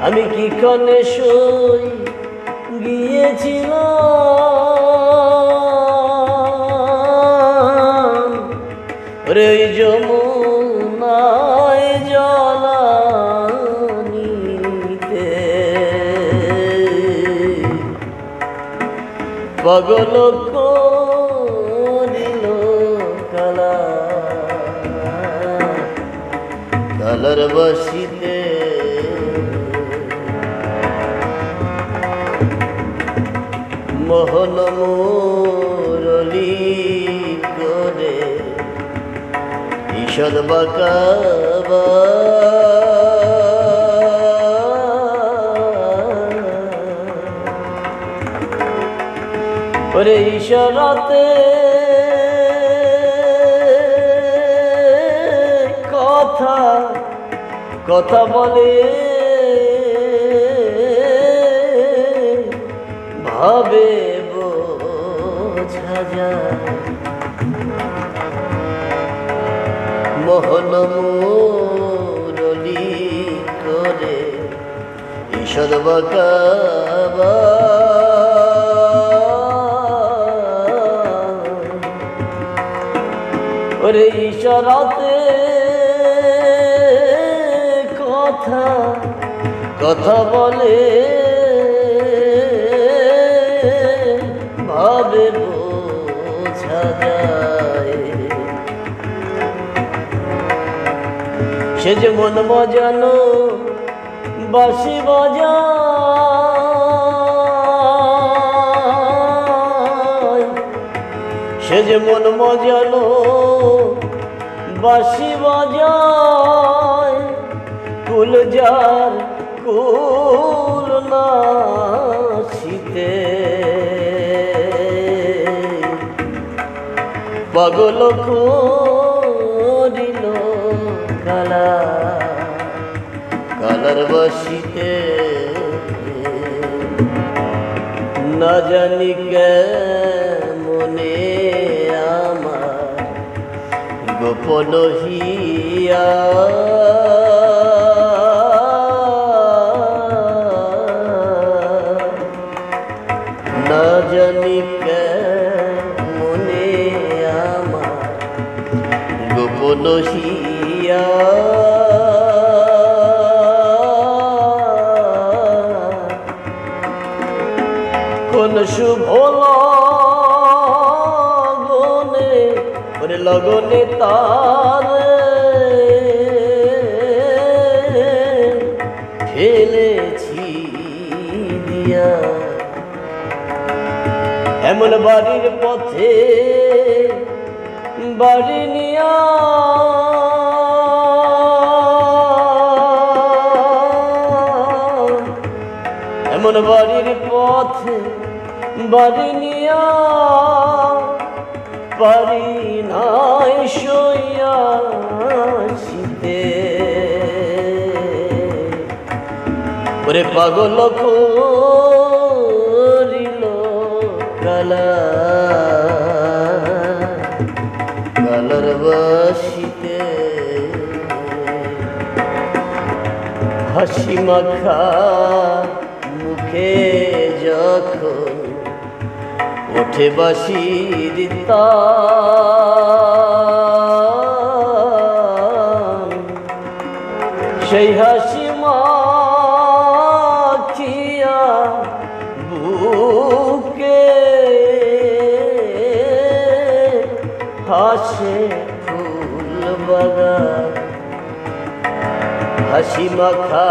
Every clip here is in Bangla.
আমি কি কনে সই গিয়েছিলাম? রে যমুনায় জলানিতে। পাগল করিল কালা। কালার বসিতে মোহন মুরলি করে ঈষদ বাকাবা ওরে ঈশ্বরাতে কথা কথা বলে ভাবে বোঝা যায়। মোহন মুরলি করে ঈষদ বাকাবা। ওরে ঈশ্বরাতে কথা কথা বলে ভাবে বোঝা যায়। সে যে মন বাজানো বাসি বাজায়, সে যে মন মজানো বাসি বাজায়, কুল যার কুল না শীতে পাগল করিল কালা। কালার বসিতে না জানি মনে আমার গোপন হিয়া গোপন কোন শুভ লগনে ওরে লগনে তার ফেলেছি দিয়া। এমন বাড়ির পথে বাড়ি নিয়া। এমন বাড়ির পথে বাড়ি নিয়া। পারি নাই সইয়া ওরে পাগল করিল কালা। বাসিতে হাসি মাখা মুখে যখন ওঠে বাসির সেই হাসি মাখিয়া বাগান হাসি মাখা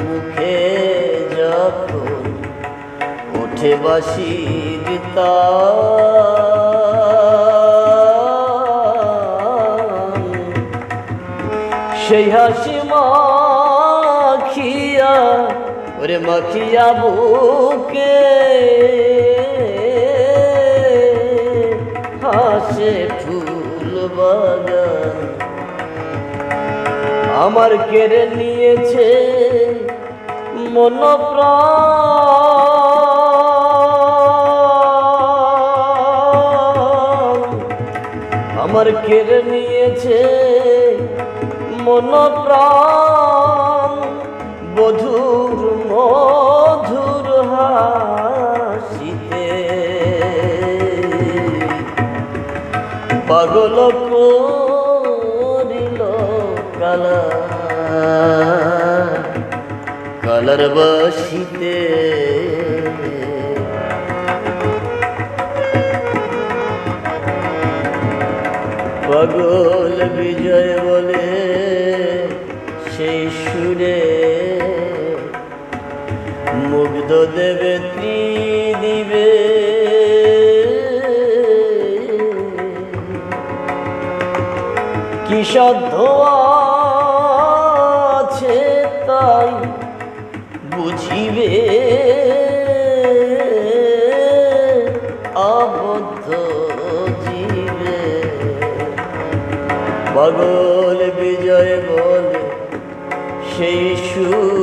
মুখে যখন বাসির তান সেই হাসি মাখিয়া ওরে মাখিয়া বুকে আমার কেড়ে নিয়েছে মনপ্র আমার কেড়ে নিয়েছে মনপ্র বধুর মধুর হাসিতে। পাগল করিল কালা কালার বাসিতে। পাগল বিজয় বলে সেই সুরে মুগ্ধ দেবে দিবে। কি সাধ্য আছে তাই বুঝিবে। আবদ্ধ জীবে। পাগল বিজয় বলে সেই সুর